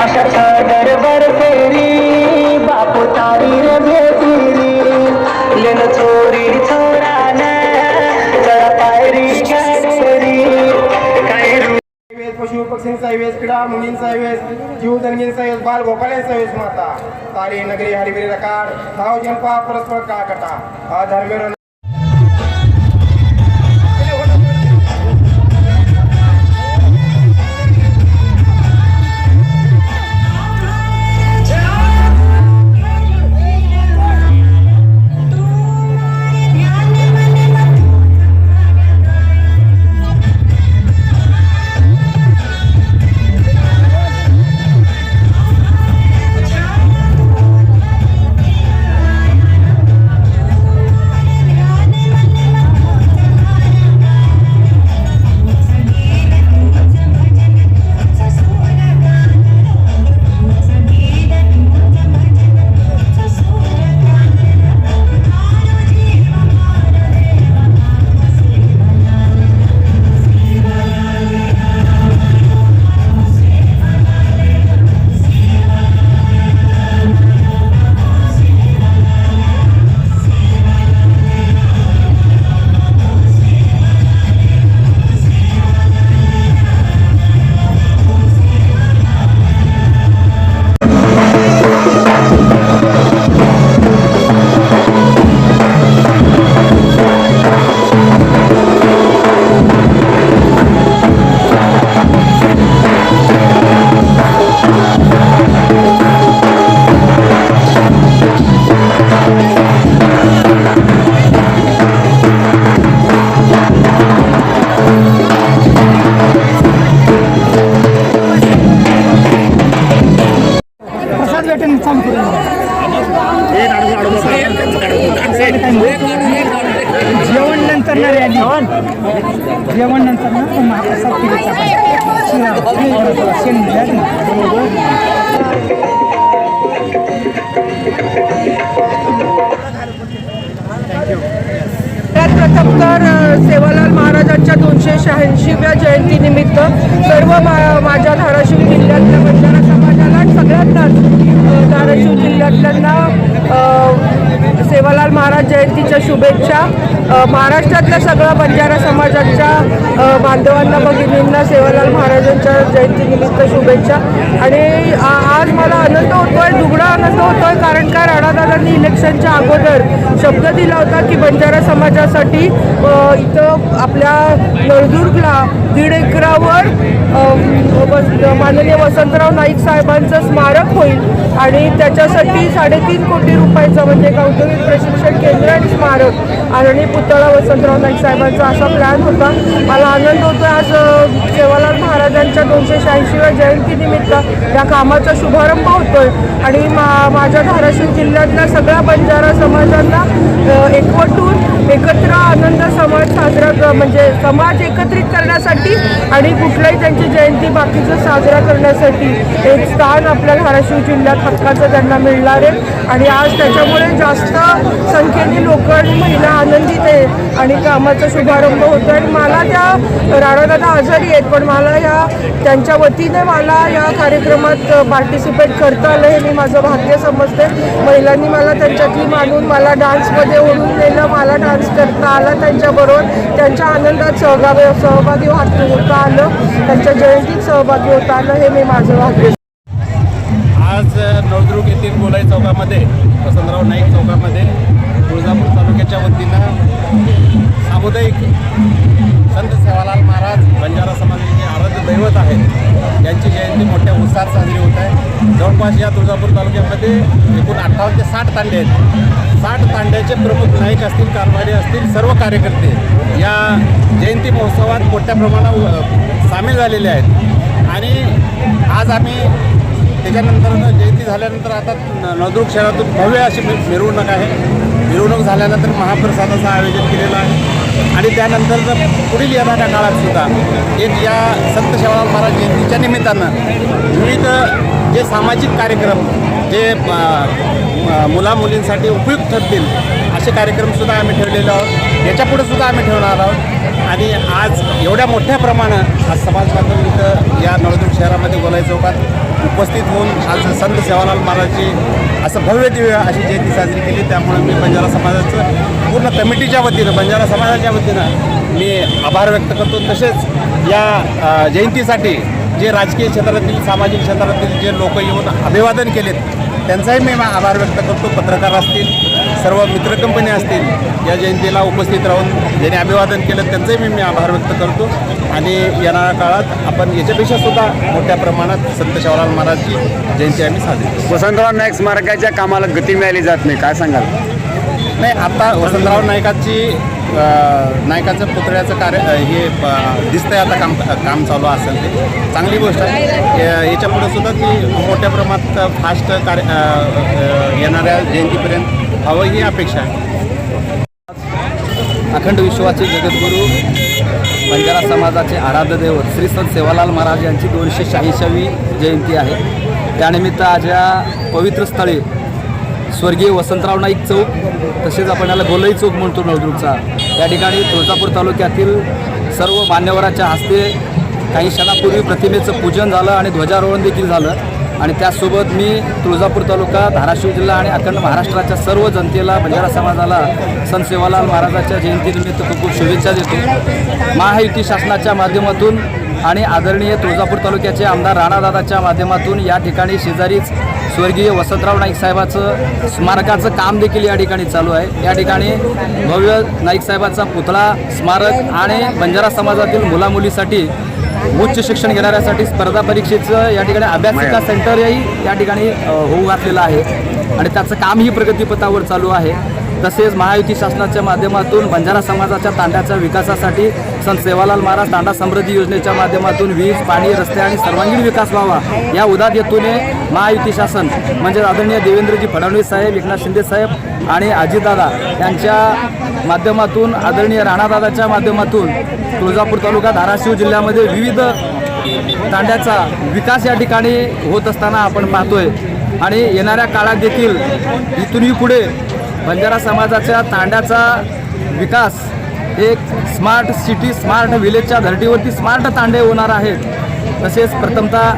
दरबार फेरी बापू तारी रे लेन चोरी चढा पायरी पशु पक्षींचा क्रीडा मुलींचा जीव जनगींचा वेस बाल गोपाल्यांचा वेस माता. तारी नगरी हरिगिरी रकाड धाव जनपा परस्पर काकटा हा धर्मेर जेवण नंतर ना रे जेवण? नंतर ना तो महाप्रसाद अ, सेवालाल महाराजांच्या दोनशे शहाऐंशीव्या जयंतीनिमित्त सर्व मा माझ्या धाराशिव जिल्ह्यातल्या सगळ्यांनाच धाराशिव जिल्ह्यातल्यांना सेवालाल महाराज जयंतीच्या शुभेच्छा. महाराष्ट्रातल्या सगळ्या बंजारा समाजाच्या बांधवांना भगिनींना सेवालाल महाराजांच्या जयंतीनिमित्त शुभेच्छा. आणि आज मला आनंद होतोय दुगडा आनंद होतोय कारण काय? राणादादांनी इलेक्शनच्या अगोदर शब्द दिला होता की बंजारा समाजासाठी इथं आपल्या नळदुर्गला दीड एकरावर माननीय वसंतराव नाईक साहेबांचं स्मारक होईल आणि त्याच्यासाठी साडेतीन कोटी रुपयाचं म्हणजे एक औद्योगिक प्रशिक्षण केंद्र आणि स्मारक आणि पुतळा वसंतराव नाईक साहेबांचा असा प्लॅन होता. मला आनंद होतो आज अ, सेवालाल महाराजांच्या दोनशे शहाऐंशीव्या जयंतीनिमित्त या कामाचा शुभारंभ होतोय आणि मा माझ्या धाराशिव जिल्ह्यातल्या सगळ्या बंजारा समाजांना एकवटून एकत्र आनंद समाज साजरा म्हणजे समाज एकत्रित करण्यासाठी आणि कुठलाही त्यांची जयंती बाकीचं साजरा करण्यासाठी एक स्थान आपल्या धाराशिव जिल्ह्यात हक्काचं त्यांना मिळणार आहे. आणि आज त्याच्यामुळे जास्त संख्येने लोक आणि महिला आनंदित आहे आणि कामाचा शुभारंभ होतो आणि मला त्या राणादादा आजारी आहेत पण मला या त्यांच्या वतीने मला या कार्यक्रमात पार्टिसिपेट करता आलं हे मी माझं भाग्य समजते. महिलांनी मला त्यांच्यातली मानून मला डान्समध्ये ओढून नेलं मला डान्स करता आला त्यांच्याबरोबर. त्यांच्या आनंदात सहभागी सहभागी होता आलं. त्यांच्या जयंतीत सहभागी होता आलं. हे मी माझं भाग्य आज नवदुर्ग येथील गोलाई चौकामध्ये वसंतराव नाईक चौकामध्ये तुळजापूर तालुक्याच्या वतीनं सामुदायिक संत सेवालाल महाराज आज या तुळजापूर तालुक्यामध्ये एकूण अठ्ठावन्न ते साठ तांडे आहेत. साठ तांड्याचे प्रमुख नायक असतील कारभारी असतील सर्व कार्यकर्ते या जयंती महोत्सवात मोठ्या प्रमाणात सामील झालेले आहेत. आणि आज आम्ही त्याच्यानंतर जयंती झाल्यानंतर आता न- नळदुर्ग शहरातून भव्य अशी मिरवणूक आहे. मिरवणूक झाल्यानंतर महाप्रसादाचं आयोजन केलेलं आहे. आणि त्यानंतर जर पुढील येणाऱ्या काळात सुद्धा एक या संत शेवाळा महाराज जयंतीच्या निमित्तानं विविध जे सामाजिक कार्यक्रम जे मुलामुलींसाठी मुला मुलींसाठी उपयुक्त ठरतील असे कार्यक्रमसुद्धा आम्ही ठेवलेले आहोत. याच्यापुढे सुद्धा आम्ही ठेवणार आहोत. आणि आज एवढ्या मोठ्या प्रमाणात आज समाज बांधव इथं या नळदुर्ग शहरामध्ये गोलाई चौकात उपस्थित होऊन आज संत सेवालाल महाराजची असं भव्य दिव्य अशी जयंती साजरी केली. त्यामुळे मी बंजारा समाजाचं पूर्ण कमिटीच्या वतीनं बंजारा समाजाच्या वतीनं मी आभार व्यक्त करतो. तसेच या जयंतीसाठी जे राजकीय क्षेत्रातील सामाजिक क्षेत्रातील जे लोक येऊन अभिवादन केलेत त्यांचाही मी आभार व्यक्त करतो. पत्रकार असतील सर्व मित्रकंपनी असतील या जयंतीला उपस्थित राहून ज्यांनी अभिवादन केलं त्यांचंही मी मी आभार व्यक्त करतो. आणि येणाऱ्या काळात आपण याच्यापेक्षा सुद्धा मोठ्या प्रमाणात संत शिवलाल महाराजची जयंती आम्ही साजरी करू. वसंतराव नाईक स्मारकाच्या कामाला गती मिळाली जात नाही काय सांगाल? नाही आता वसंतराव नाईकाची अ, नायकाचं पुतळ्याचं कार्य हे दिसतंय आता काम काम चालू असेल ते. चांगली गोष्ट आहे. या- याच्यापुढे सुद्धा ती मोठ्या प्रमाणात फास्ट कार्य येणाऱ्या जयंतीपर्यंत हवं ही अपेक्षा आहे. अखंड विश्वाचे जगद्गुरू बंजारा समाजाचे आराध्य दैवत श्री संत सेवालाल महाराज यांची दोनशे शहाऐंशावी जयंती आहे. त्यानिमित्त आज या पवित्र स्थळी स्वर्गीय वसंतराव नाईक चौक तसेच आपण याला गोलई चौक म्हणतो नळदुर्गचा. या ठिकाणी तुळजापूर तालुक्यातील सर्व मान्यवराच्या हस्ते काही क्षणापूर्वी प्रतिमेचं पूजन झालं आणि ध्वजारोहण देखील झालं. आणि त्याचसोबत मी तुळजापूर तालुका धाराशिव जिल्हा आणि अखंड महाराष्ट्राच्या सर्व जनतेला बंजारा समाजाला संत सेवालाल महाराजाच्या जयंतीनिमित्त खूप खूप शुभेच्छा देतो. महायुती शासनाच्या माध्यमातून आणि आदरणीय तुळजापूर तालुक्याचे आमदार राणादादाच्या माध्यमातून या ठिकाणी शेजारीच स्वर्गीय वसंतराव नाईक साहेबाचं स्मारकाचं काम देखील या ठिकाणी चालू आहे. या ठिकाणी भव्य नाईक साहेबाचा पुतळा स्मारक आणि बंजारा समाजातील मुलामुलीसाठी उच्च शिक्षण घेणाऱ्यासाठी स्पर्धा परीक्षेचं या ठिकाणी अभ्यासिका सेंटरही या ठिकाणी होऊ घातलेलं आहे. आणि त्याचं कामही प्रगतीपथावर चालू आहे. तसेच महायुती शासनाच्या माध्यमातून बंजारा समाजाच्या तांड्याच्या विकासासाठी संत सेवालाल महाराज तांडा समृद्धी योजनेच्या माध्यमातून वीज पाणी रस्ते आणि सर्वांगीण विकास व्हावा. या उदात हेतूने महायुती शासन म्हणजे आदरणीय देवेंद्रजी फडणवीस साहेब एकनाथ शिंदे साहेब आणि अजितदादा यांच्या माध्यमातून आदरणीय राणादादाच्या माध्यमातून तुळजापूर तालुका धाराशिव जिल्ह्यामध्ये विविध तांड्याचा विकास या ठिकाणी होत असताना आपण पाहतोय. आणि येणाऱ्या काळात देखील इथूनही पुढे बंजारा समाजाच्या तांड्याचा विकास एक स्मार्ट सिटी स्मार्ट विलेजच्या धर्तीवरती स्मार्ट तांडे होणार आहेत. तसेच प्रथमतः